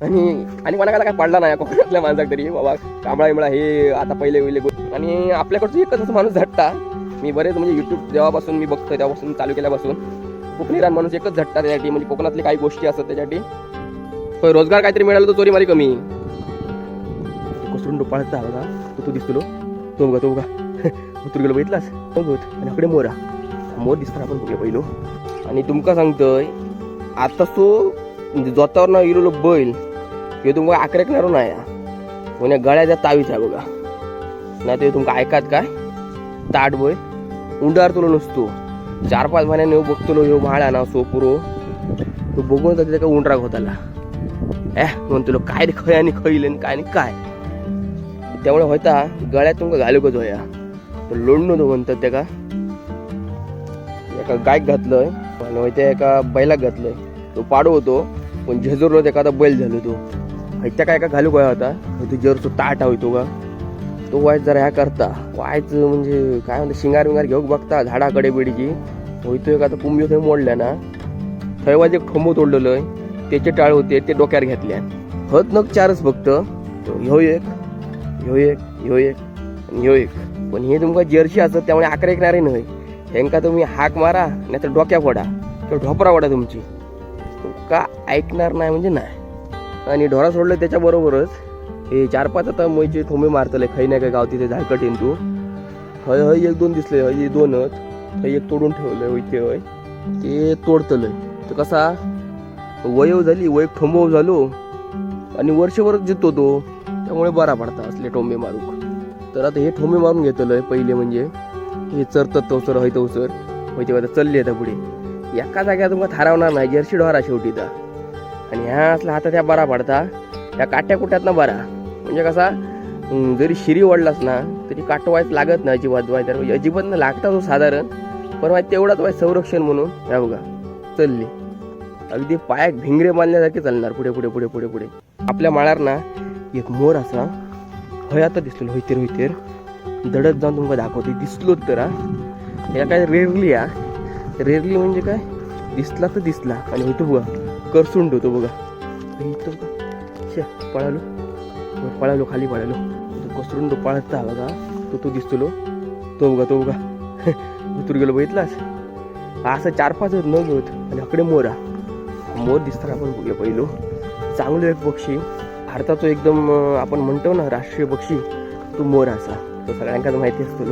आणि आणि कोणाला काय पडला नाही कोकणातल्या माणसाक तरी. बाबा कांबळा बिमळा हे आता पहिले गो- आणि आपल्याकडचं एकच असं माणूस झटता. मी बरेच म्हणजे युट्यूब जेव्हापासून मी बघतोय तेव्हापासून चालू केल्यापासून कोकणी माणूस एकच झटता त्यासाठी म्हणजे कोकणातली काही गोष्टी असतात त्यासाठी होय रोजगार काहीतरी मिळालं तर चोरी मारी कमी. कसरून डोपाळत बघा तो तो दिसतो तो बघा तो बघा. उतर गेलो बघितलास? तो बघ. आणि अकडे मोरा. मोर दिसतात आपण बघूया पहिलो. आणि तुमका सांगतोय आता तो म्हणजे जोतावर ना इलो बैल. हे तुमका आकरेकणार ना म्हणजे गळ्याच्या तावीत आहे बघा. नाही ते तुमका ऐकात काय? ताट बय उंडार तुला नुसतो. चार पाच महिन्याने येऊ बघतो ह्यो माळा ना सोपुरो तो बघून तर त्याचा उंडराक होताला. ए तुला काय खंय खय आणि खैल आणि काय आणि काय? त्यामुळे होता गळ्यात तुमका घालूकच होया. तो लोडणं तो म्हणतात त्या एका गायक घातलंय आणि होत्या एका बैलाक घातलंय. तो पाडो होतो पण झेजूरलो त्याका आता बैल झालो तो. त्या काय का घालू गोया होता तो जरचो ताट होतो का तो वायच जरा ह्या करता. वायच म्हणजे काय म्हणते शिंगार विंगार घेऊक बघता झाडाकडे बिडीची होईतोय का आता कुंभी थंय मोडल्या ना थंय वाज एक ठोंबो तोडलेलोय त्याचे टाळ होते ते डोक्यावर घेतल्या हत नग चारच फक्त. ह्यो एक ह्यो एक ह्यो एक आणि ह्यो एक. पण हे तुमका जर्सी असत त्यामुळे आकडे ऐकणारे नाही हेंका तुम्ही हाक मारा नाही तर डोक्या फोडा. किंवा ढोपरा फोडा तुमची. तुमका ऐकणार नाही म्हणजे नाही. आणि ढोरा सोडलं त्याच्याबरोबरच. हे चार पाच आता मोयचे थोंबे मारतले खै नाही काय गाव तिथे झाडकट येईन तू हय हय एक दोन दिसले हय दोनच हय एक तोडून ठेवलं होय ते हय. ते तोडतलंय. तर कसा? वयव झाली वय ठोंबव झालो. आणि वर्षभरच जितो तो त्यामुळे बरा पडता असले ठोंबे मारूक. तर आता हे ठोंबे मारून घेतलंय पहिले म्हणजे. हे चरतात तवसर हय तवसर होय तेव्हा म्हणजे आता आता पुढे. एका जाग्यात तुमका थारावणार नाही जर्सी ढोरा शेवटी तर. आणि ह्या असला हातात ह्या बरा पडता. ह्या काट्या कुट्यात ना बरा. म्हणजे कसा जरी शिरी ओढलास ना तरी काटवायच लागत नाही अजिबात. वाय तर म्हणजे अजिबात ना लागता तो हो साधारण. पण माहिती तेवढाच वाय संरक्षण म्हणून. ह्या बघा चलली. अगदी पायाक भिंगरे बांधण्यासारखे चालणार पुढे पुढे पुढे पुढे पुढे. आपल्या माळार ना एक मोर असा हय आता दिसलो होयतेर होयतेर दडत जाऊन तुमका दाखवते दिसलोच तर या काय रेरली हा. रेरली म्हणजे काय? दिसला तर दिसला. आणि होतो बघा करसून ठेवतो बघा. इथं बघा. पळालो. पळालो खाली पळालो. तो कसरून तो पळत बघा. तो तो दिसतो तो बघा तो बघा. उतर गेलो बघितलास? असं चार पाच होत न घेत आणि अकडे मोरा मोर दिसताना आपण बघूया पहिलो. चांगलं एक पक्षी. भारताचं एकदम आपण म्हणतो ना राष्ट्रीय पक्षी तो मोर असा. तो सगळ्यांकाच माहिती असतो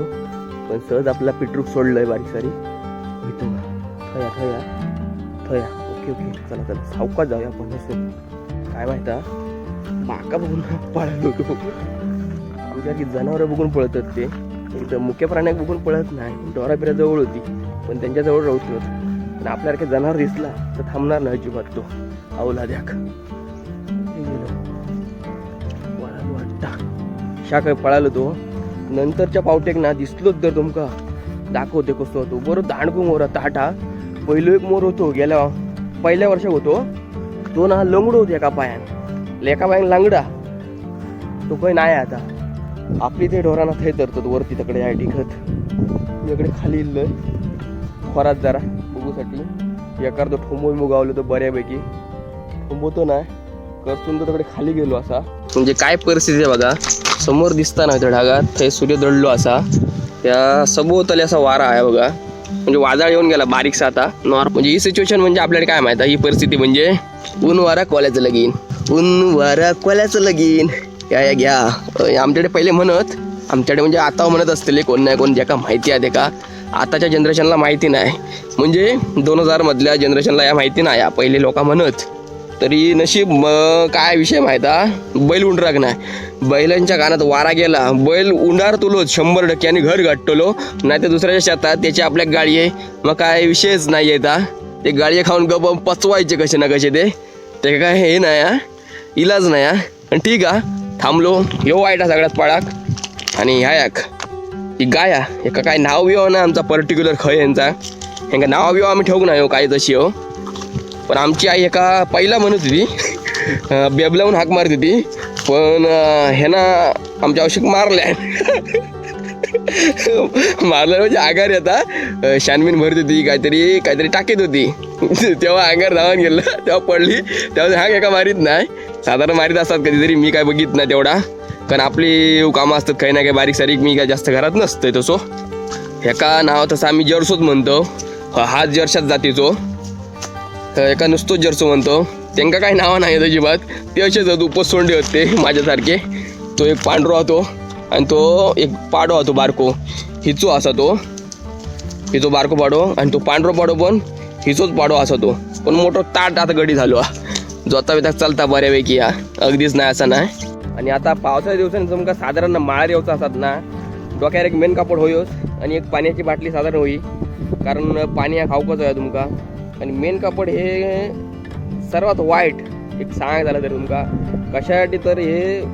पण सहज आपला पिटरूक सोडलंय बारीक सारी थया थया. थया. Okay okay. चला चला. सावकाश जाऊया आपण. असं काय माहिता माका बघून पळालो तो. आमच्या की जनावरं बघून पळतात ते. इथं मुख्य प्राण्याक बघून पळत नाही. डोरा बिरा जवळ होती पण त्यांच्याजवळ राहतो पण आपल्यासारखे जनावर दिसला तर थांबणार नाही अजिबात तो. अवला द्याक. शाक पळालो तो. नंतरच्या पावटेक ना दिसलोच जर तुमका. दाखवते कसं होतो. बरं दांडकू मोर ताटा पहिलो एक मोर होतो गेला. पहिल्या वर्षाक होतो. तो ना लंगडो होतो एका पायान. एका पायान लांगडा. तो काही नाही आता. आपली ते ढोरांना थंय धरतात वरती तकडे आहे टिकत इकडे खाली इल्लय खोरात जरा बघूसाठी एखाद ठोंबो बिंबो गावलो बऱ्यापैकी. ठोंबवतो नाही. करतून तो तिकडे खाली गेलो असा. म्हणजे काय परिस्थिती आहे बघा. समोर दिसता त्या ढागात थंय सूर्य दडलो असा. त्या सभोवताली असा वारा आहे बघा. म्हणजे वादळ येऊन गेला बारीकसा आता. नॉर्म म्हणजे ही सिच्युएशन म्हणजे आपल्याला काय माहिती ही परिस्थिती म्हणजे ऊन वारा कोल्याचं लगीन. ऊन वारा कोल्याचं लगीन. या या घ्या. आमच्याकडे पहिले म्हणत आमच्याकडे म्हणजे आता म्हणत असतील कोण नाही कोण ज्याका माहिती आहे ते का आताच्या जनरेशनला माहिती नाही. म्हणजे दोन हजार मधल्या जनरेशनला या माहिती नाही. या पहिले लोक म्हणत तरी नशीब काय विषय माहिता बैल उंडराग नाही. बैलांच्या कानात वारा गेला. बैल उंडार तुलोच शंभर टक्के आणि घर गाठतलो. नाही तर दुसऱ्याच्या शेतात त्याची आपल्या गाडी आहे. मग काय विषयच नाही येता ते गाडी खाऊन गप पचवायचे कसे ना कसे ते. ते काय हे नाही हा? इलाज नाही हा? ठीक हा? थांबलो. यो वाईट हा सगळ्यात पळाक. आणि ह्या याक ही गाया एका काय नाव बिव ना आमचा पर्टिक्युलर खय यांचा. ह्यांका नाव बिव आम्ही ठेवू ना हो काय तशी हो? पण आमची आई एका पहिला म्हणत होती. बेबलावून हाक मारत होती. पण अं, आमच्या औषध मारल्या. मारल्या म्हणजे आगार येता शानबीन भरत होती काहीतरी काहीतरी टाकीत होती. तेव्हा आगार धावून गेलं तेव्हा पडली. तेव्हा हाक एका मारीत नाही. साधारण मारीत असतात कधीतरी मी काय बघित नाही तेवढा. कारण आपली कामं असतात काही ना काही बारीक सारीक मी काय जास्त घरात नसतंय तसो. एका नाव तसं आम्ही जर्सोच म्हणतो. हा हाच जर्शात जातीचो. एका नुसतोच जर्सो म्हणतो. त्यांका काही नावं नाही अजिबात. ते असेच होत उपस सोंडे होते माझ्यासारखे. तो एक पांढरो होतो आणि तो एक पाडो होतो बारको. हिचो असा तो. हिचो बारको पाडो आणि तो पांढरो पाडो पण हिचोच पाडो असा तो. पण मोठो ताट आता गडी झालो. हा. जोता बिता चालता बऱ्यापैकी. हा अगदीच नाही असा नाही. आणि आता पावसाच्या दिवसांनी तुमका साधारण माळा येवचा असतात ना डोक्यावर एक मेन कापड होयोच आणि एक पाण्याची बाटली साधारण होई. कारण पाणी हा खाऊकच आहे तुमका. आणि मेन कापड हे सर्वात वाईट एक सांगायचं झालं तर तुमका. कशासाठी तर हे